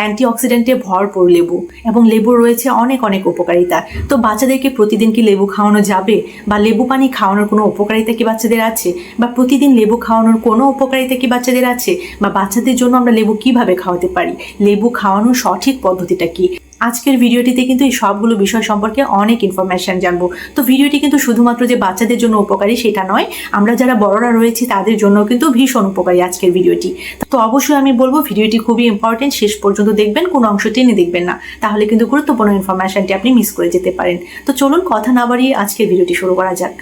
অ্যান্টিঅক্সিডেন্টে ভরপুর লেবু এবং লেবু রয়েছে অনেক অনেক উপকারিতা। তো বাচ্চাদেরকে প্রতিদিন কি লেবু খাওয়ানো যাবে? বা লেবু পানি খাওয়ানোর কোনো উপকারিতা কি বাচ্চাদের আছে? বা প্রতিদিন লেবু খাওয়ানোর কোনো উপকারিতা কি বাচ্চাদের আছে? বা বাচ্চাদের জন্য আমরা লেবু কীভাবে খাওয়াতে পারি? লেবু খাওয়ানোর সঠিক পদ্ধতিটা কি? আজকের ভিডিওটিতে কিন্তু এই সবগুলো বিষয় সম্পর্কে অনেক ইনফরমেশন জানব। তো ভিডিওটি কিন্তু শুধুমাত্র যে বাচ্চাদের জন্য উপকারী সেটা নয়, আমরা যারা বড়রা রয়েছি তাদের জন্য কিন্তু ভীষণ উপকারী আজকের ভিডিওটি। তো অবশ্যই আমি বলব, ভিডিওটি খুবই ইম্পর্টেন্ট শেষ পর্যন্ত দেখবেন, কোনো অংশ টেনে দেখবেন না। তাহলে কিন্তু গুরুত্বপূর্ণ ইনফরমেশনটি আপনি মিস করে যেতে পারেন। তো চলুন, কথা না বাড়িয়ে আজকের ভিডিওটি শুরু করা যাক।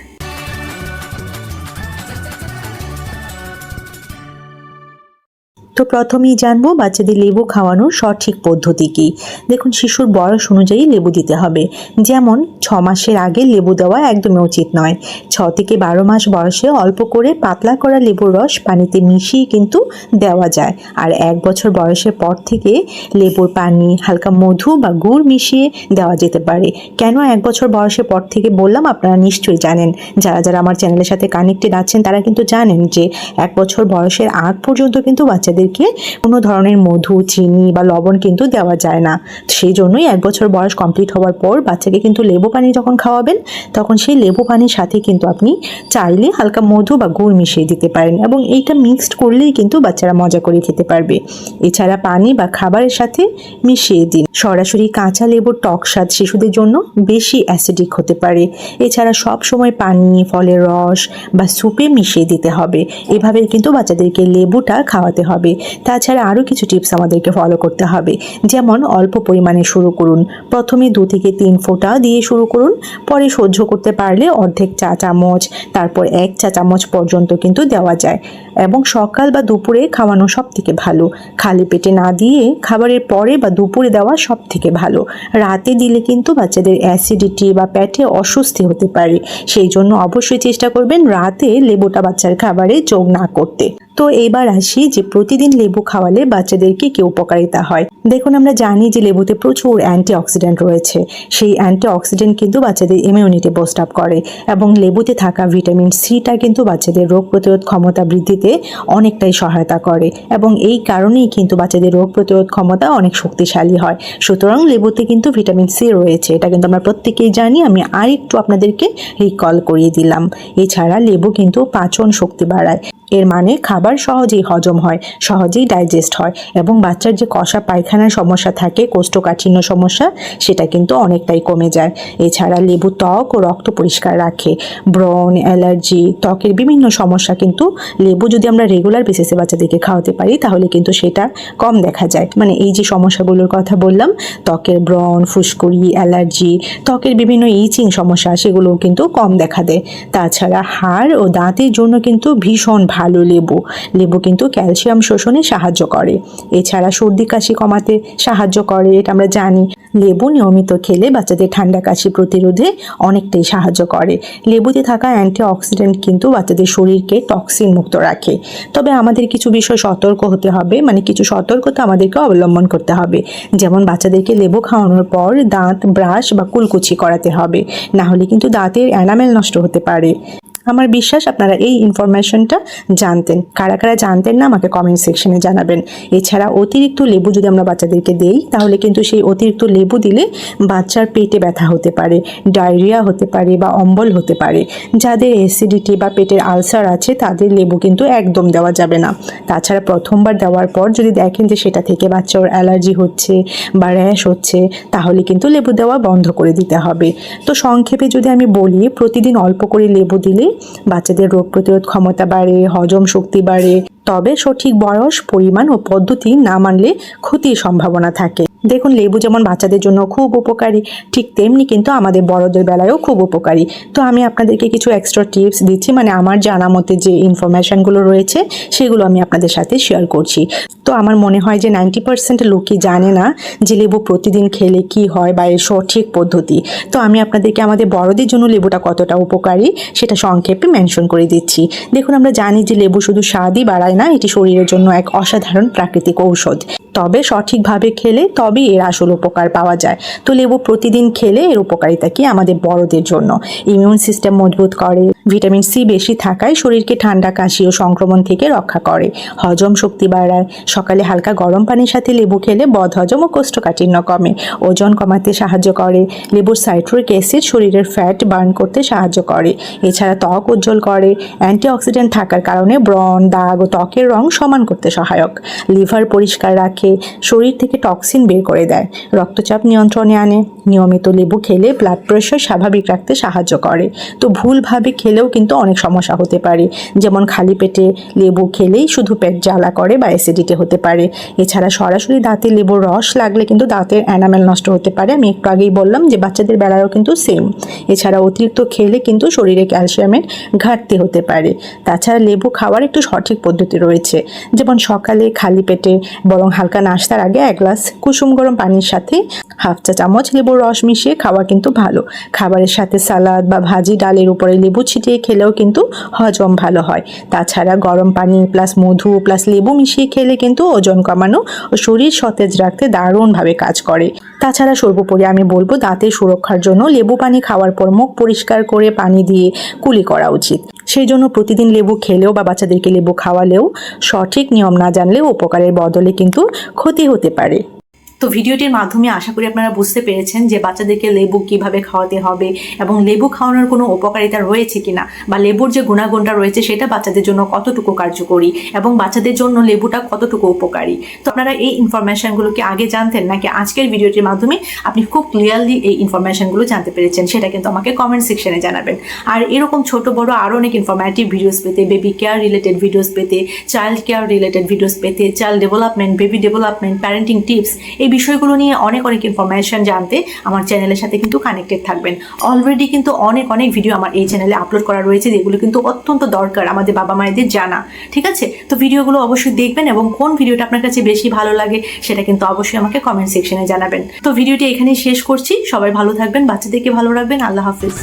তো প্রথমেই জানব বাচ্চাদের লেবু খাওয়ানোর সঠিক পদ্ধতি কি। দেখুন, শিশুর বয়স অনুযায়ী লেবু দিতে হবে। যেমন, ছ মাসের আগে লেবু দেওয়া একদমই উচিত নয়। ছ থেকে বারো মাস বয়সে অল্প করে পাতলা করা লেবুর রস পানিতে মিশিয়ে কিন্তু দেওয়া যায়। আর এক বছর বয়সের পর থেকে লেবুর পানি, হালকা মধু বা গুড় মিশিয়ে দেওয়া যেতে পারে। কেন এক বছর বয়সের পর থেকে বললাম, আপনারা নিশ্চয়ই জানেন। যারা যারা আমার চ্যানেলের সাথে কানেক্টেড আছেন, তারা কিন্তু জানেন যে, এক বছর বয়সের আগ পর্যন্ত কিন্তু বাচ্চাদেরকে কোনো ধরনের মধু, চিনি বা লবণ কিন্তু দেওয়া যায় না। সেই জন্যই এক বছর বয়স কমপ্লিট হওয়ার পর বাচ্চাকে কিন্তু লেবু পানি যখন খাওয়াবেন, তখন সেই লেবু পানির সাথে কিন্তু আপনি চাইলে হালকা মধু বা গুড় মিশিয়ে দিতে পারেন এবং এইটা মিক্সড করলেই কিন্তু বাচ্চারা মজা করে খেতে পারবে। এছাড়া পানি বা খাবারের সাথে মিশিয়ে দিন। সরাসরি কাঁচা লেবুর টক স্বাদ শিশুদের জন্য বেশি অ্যাসিডিক হতে পারে। এছাড়া সব সময় পানি, ফলের রস বা স্যুপে মিশিয়ে দিতে হবে। এভাবে কিন্তু বাচ্চাদেরকে লেবুটা খাওয়াতে হবে। তাছাড়া আরও কিছু টিপস আমাদেরকে ফলো করতে হবে। যেমন, অল্প পরিমাণে শুরু করুন। প্রথমে দু থেকে তিন ফোঁটা দিয়ে শুরু করুন। পরে সহ্য করতে পারলে অর্ধেক চা চামচ তারপর এক চা চামচ পর্যন্ত কিন্তু দেওয়া যায়। এবং সকাল বা দুপুরে খাওয়ানো সব থেকে ভালো। খালি পেটে না দিয়ে খাবারের পরে বা দুপুরে দেওয়া সব থেকে ভালো। রাতে দিলে কিন্তু বাচ্চাদের অ্যাসিডিটি বা পেটে অস্বস্তি হতে পারে। সেই জন্য অবশ্যই চেষ্টা করবেন রাতে লেবুটা বাচ্চার খাবারে যোগ না করতে। তো এবার আসি যে প্রতিদিন লেবু খাওয়ালে বাচ্চাদেরকে কি উপকারিতা হয়? দেখুন, আমরা জানি যে লেবুতে প্রচুর অ্যান্টিঅক্সিডেন্ট রয়েছে। সেই অ্যান্টিঅক্সিডেন্ট কিন্তু বাচ্চাদের ইমিউনিটি বোস্ট আপ করে এবং লেবুতে থাকা ভিটামিন সিটা কিন্তু বাচ্চাদের রোগ প্রতিরোধ ক্ষমতা বৃদ্ধিতে অনেকটাই সহায়তা করে এবং এই কারণেই কিন্তু বাচ্চাদের রোগ প্রতিরোধ ক্ষমতা অনেক শক্তিশালী হয়। সুতরাং লেবুতে কিন্তু ভিটামিন সি রয়েছে, এটা কিন্তু আমরা প্রত্যেকেই জানি। আমি আরেকটু আপনাদেরকে রিকল করিয়ে দিলাম। এছাড়া লেবু কিন্তু পাচন শক্তি বাড়ায়। এর মানে খাবার সহজেই হজম হয়, সহজেই ডাইজেস্ট হয় এবং বাচ্চার যে কষা পায়খানার সমস্যা থাকে, কোষ্ঠকাঠিন্য সমস্যা, সেটা কিন্তু অনেকটাই কমে যায়। এছাড়া লেবু ত্বক ও রক্ত পরিষ্কার রাখে। ব্রণ, অ্যালার্জি, ত্বকের বিভিন্ন সমস্যা কিন্তু লেবু যদি আমরা রেগুলার বেসিসে বাচ্চাদেরকে খাওয়াতে পারি, তাহলে কিন্তু সেটা কম দেখা যায়। মানে এই যে সমস্যাগুলোর কথা বললাম, ত্বকের ব্রণ, ফুসকুড়ি, অ্যালার্জি, ত্বকের বিভিন্ন ইচিং সমস্যা, সেগুলোও কিন্তু কম দেখা দেয়। তাছাড়া হাড় ও দাঁতের জন্য কিন্তু ভীষণ ভালো লেবু। লেবু কিন্তু ক্যালসিয়াম শোষণে সাহায্য করে। এছাড়া সর্দি কাশি কমাতে সাহায্য করে, এটা আমরা জানি। লেবু নিয়মিত খেলে বাচ্চাদের ঠান্ডা কাশি প্রতিরোধে অনেকটাই সাহায্য করে। লেবুতে থাকা অ্যান্টিঅক্সিডেন্ট কিন্তু বাচ্চাদের শরীরকে টক্সিন মুক্ত রাখে। তবে আমাদের কিছু বিষয় সতর্ক হতে হবে মানে কিছু সতর্কতা আমাদেরকে অবলম্বন করতে হবে। যেমন বাচ্চাদেরকে লেবু খাওয়ানোর পর দাঁত, ব্রাশ বা কুলকুচি করাতে হবে। না হলে কিন্তু দাঁতের অ্যানামেল নষ্ট হতে পারে। আমার বিশ্বাস আপনারা এই ইনফরমেশনটা জানতেন। কারা কারা জানতেন না আমাকে কমেন্ট সেকশনে জানাবেন। এছাড়া অতিরিক্ত লেবু যদি আমরা বাচ্চাদেরকে দেই, তাহলে কিন্তু সেই অতিরিক্ত লেবু দিলে বাচ্চার পেটে ব্যথা হতে পারে ডায়রিয়া হতে পারে বা অম্বল হতে পারে। যাদের অ্যাসিডিটি বা পেটের আলসার আছে, তাদের লেবু কিন্তু একদম দেওয়া যাবে না। তাছাড়া প্রথমবার দেওয়ার পর যদি দেখেন যে সেটা থেকে বাচ্চার অ্যালার্জি হচ্ছে বা র্যাশ হচ্ছে, তাহলে কিন্তু লেবু দেওয়া বন্ধ করে দিতে হবে। তো সংক্ষেপে যদি আমি বলি, প্রতিদিন অল্প করে লেবু দিলে বাচ্চাদের রোগ প্রতিরোধ ক্ষমতা বাড়ে হজম শক্তি বাড়ে তবে সঠিক বয়স, পরিমাণ ও পদ্ধতি না মানলে ক্ষতির সম্ভাবনা থাকে। দেখুন, লেবু যেমন বাচ্চাদের জন্য খুব উপকারী, ঠিক তেমনি কিন্তু আমাদের বড়দের বেলায়ও খুব উপকারী। তো আমি আপনাদেরকে কিছু এক্সট্রা টিপস দিচ্ছি মানে আমার জানা মতে যে ইনফরমেশনগুলো রয়েছে, সেগুলো আমি আপনাদের সাথে শেয়ার করছি। তো আমার মনে হয় যে নাইনটি পার্সেন্ট লোকই জানে না যে লেবু প্রতিদিন খেলে কি হয় বা এর সঠিক পদ্ধতি। তো আমি আপনাদেরকে আমাদের বড়দের জন্য লেবুটা কতটা উপকারী, সেটা সংক্ষেপে মেনশন করে দিচ্ছি। দেখুন, আমরা জানি যে লেবু শুধু স্বাদই বাড়ায় না, এটি শরীরের জন্য এক অসাধারণ প্রাকৃতিক ঔষধ। তবে সঠিকভাবে খেলে তবেই এর আসল উপকার পাওয়া যায়। তো লেবু প্রতিদিন খেলে এর উপকারিতা কি আমাদের বড়দের জন্য? ইমিউন সিস্টেম মজবুত করে ভিটামিন সি বেশি থাকায় শরীরকে ঠান্ডা, কাশি ও সংক্রমণ থেকে রক্ষা করে। হজম শক্তি বাড়ায়। সকালে হালকা গরম পানির সাথে লেবু খেলে বদহজম ও কোষ্ঠকাঠিন্য কমে। ওজন কমাতে সাহায্য করে। লেবুর সাইট্রিক অ্যাসিড শরীরের ফ্যাট বার্ন করতে সাহায্য করে। এছাড়া ত্বক উজ্জ্বল করে। অ্যান্টিঅক্সিডেন্ট থাকার কারণে ব্রণ, দাগ ও ত্বকের রং সমান করতে সহায়ক। লিভার পরিষ্কার রাখে, শরীর থেকে টক্সিন বের করে দেয়, রক্তচাপ নিয়ন্ত্রণে আনে। নিয়মিত লেবু খেলে ব্লাড প্রেশার স্বাভাবিক রাখতে সাহায্য করে। তো ভুলভাবে খেলেও কিন্তু অনেক সমস্যা হতে পারে। যেমন খালি পেটে লেবু খেলেই শুধু পেট জ্বালা করে বা অ্যাসিডিটি হতে পারে। এছাড়া সরাসরি দাঁতে লেবুর রস লাগলে কিন্তু দাঁতের অ্যানামেল নষ্ট হতে পারে। আমি একটু আগেই বললাম যে বাচ্চাদের বেলায়ও কিন্তু সেম এছাড়া অতিরিক্ত খেলে কিন্তু শরীরে ক্যালসিয়ামের ঘাটতি হতে পারে। তাছাড়া লেবু খাওয়ার একটু সঠিক পদ্ধতি রয়েছে। যেমন সকালে খালি পেটে বরং হালকা নাস্তার আগে এক গ্লাস কুসুম গরম পানির সাথে হাফ চা চামচ লেবুর রস মিশিয়ে খাওয়া কিন্তু ভালো। খাবারের সাথে সালাদ বা ভাজি ডালের উপরে লেবু ছিটিয়ে খেলেও কিন্তু হজম ভালো হয়। তাছাড়া গরম পানি প্লাস মধু প্লাস লেবু মিশিয়ে খেলে কিন্তু ওজন কমানো ও শরীর সতেজ রাখতে দারুণভাবে কাজ করে। তাছাড়া সর্বোপরি আমি বলব দাঁতের সুরক্ষার জন্য লেবু পানি খাওয়ার পর মুখ পরিষ্কার করে পানি দিয়ে কুলি করা উচিত। সেই জন্য প্রতিদিন লেবু খেলেও বা বাচ্চাদেরকে লেবু খাওয়ালেও সঠিক নিয়ম না জানলেও উপকারের বদলে কিন্তু ক্ষতি হতে পারে। তো ভিডিওটির মাধ্যমে আশা করি আপনারা বুঝতে পেরেছেন যে বাচ্চাদেরকে লেবু কীভাবে খাওয়াতে হবে এবং লেবু খাওয়ানোর কোনো উপকারিতা রয়েছে কিনা বা লেবুর যে গুণাগুণটা রয়েছে সেটা বাচ্চাদের জন্য কতটুকু কার্যকরী এবং বাচ্চাদের জন্য লেবুটা কতটুকু উপকারী। তো আপনারা এই ইনফরমেশনগুলোকে আগে জানতেন নাকি আজকের ভিডিওটির মাধ্যমে আপনি খুব ক্লিয়ারলি এই ইনফরমেশনগুলো জানতে পেরেছেন সেটা কিন্তু আমাকে কমেন্ট সেকশনে জানাবেন। আর এরকম ছোট, বড় আরও অনেক ইনফরমেটিভ ভিডিওস পেতে বেবি কেয়ার রিলেটেড ভিডিওস পেতে চাইল্ড কেয়ার রিলেটেড ভিডিওস পেতে child development baby development parenting tips এই বিষয়গুলো নিয়ে অনেক অনেক ইনফরমেশন জানতে আমার চ্যানেলের সাথে কিন্তু কানেক্টেড থাকবেন। অলরেডি কিন্তু অনেক অনেক ভিডিও আমার এই চ্যানেলে আপলোড করা রয়েছে, যেগুলো কিন্তু অত্যন্ত দরকার আমাদের বাবা মায়েদের জানা, ঠিক আছে? তো ভিডিওগুলো অবশ্যই দেখবেন এবং কোন ভিডিওটা আপনার কাছে বেশি ভালো লাগে সেটা কিন্তু অবশ্যই আমাকে কমেন্ট সেকশনে জানাবেন। তো ভিডিওটি এখানেই শেষ করছি। সবাই ভালো থাকবেন, বাচ্চাদেরকে ভালো রাখবেন। আল্লাহ হাফিজ।